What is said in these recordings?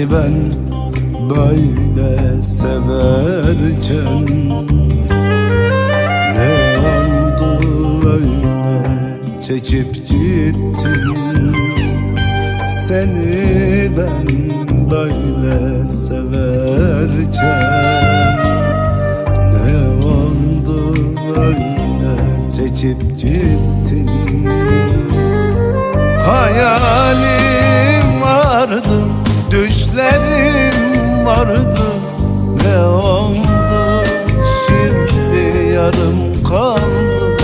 seni ben böyle severken Ne oldu öyle çekip gittin? Seni ben böyle severken Ne oldu öyle çekip gittin? Hayalim düşlerim vardı Ne oldu? Şimdi yarım kaldı.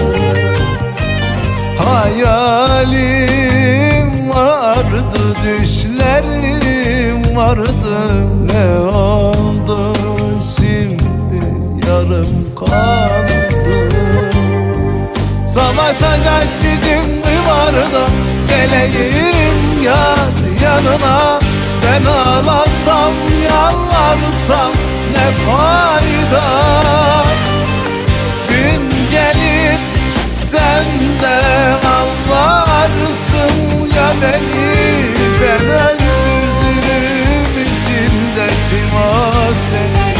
Hayalim vardı, düşlerim vardı. Ne oldu? Şimdi yarım kaldı. Savaşacak gücüm mü var da Geleyim yar yanına Ben ağlasam yalvarsam ne fayda? Gün gelir sen de anlarsın ya beni Ben öldürdüm içimdeki o seni?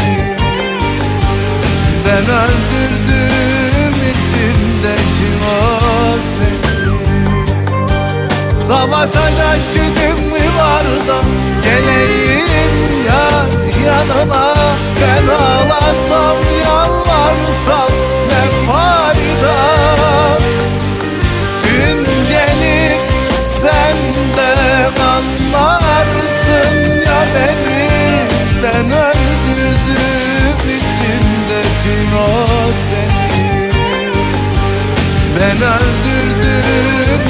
Ben öldürdüm içimdeki o seni? Savaşacak gücüm Ben öldürdüm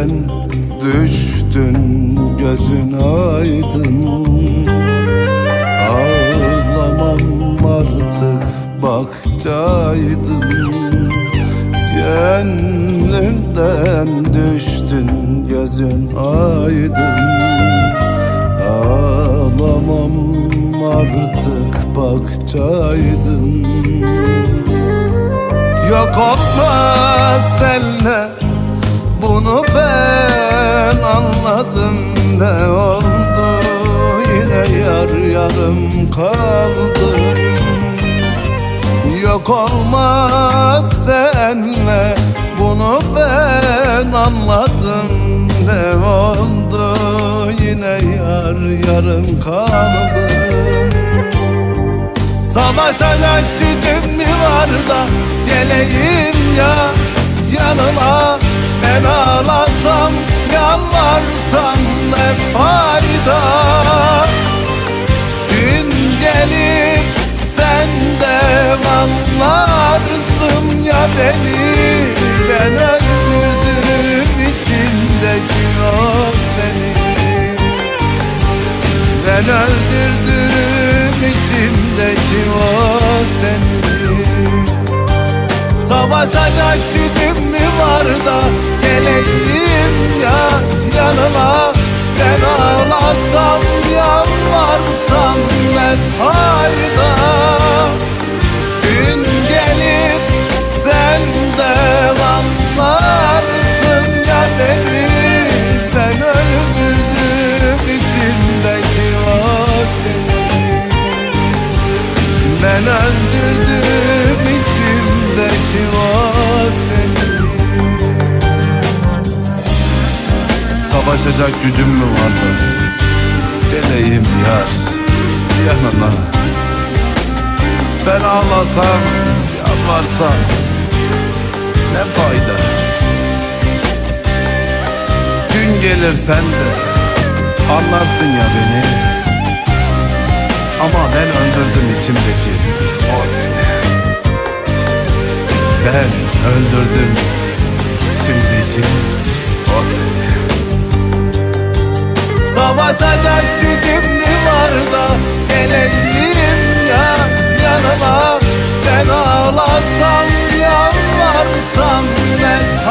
Gönlümden düştün gözün aydın. Ağlamam artık bakçaydım Gönlümden düştün gözün aydın. Ağlamam artık bakçaydım Yok olmaz senle bunu ben anladım ne oldu? Yine yar yarım kaldım Yok olmaz senle. Bunu ben anladım ne oldu? Yine yar yarım kaldım Savaşacak gücüm mü var da Geleyim ya yanıma fayda. Gün gelir sen de anlarsın ya beni. Ben öldürdüm içimdeki o seni. Ben öldürdüm içimdeki o seni. Savaşacak gücüm mü var da Geleyim ya yanına Ben ağlasam Savaşacak gücüm mü vardı? Geleyim yar yanına. Ben ağlasam, yalvarsam ne fayda? Gün gelir sen de anlarsın ya beni. Ama ben öldürdüm içimdeki o seni. Ben öldürdüm içimdeki o seni Savaşacak gücüm mü var da? Geleyim ya yanıma. Ben ağlasam yalvarsam ne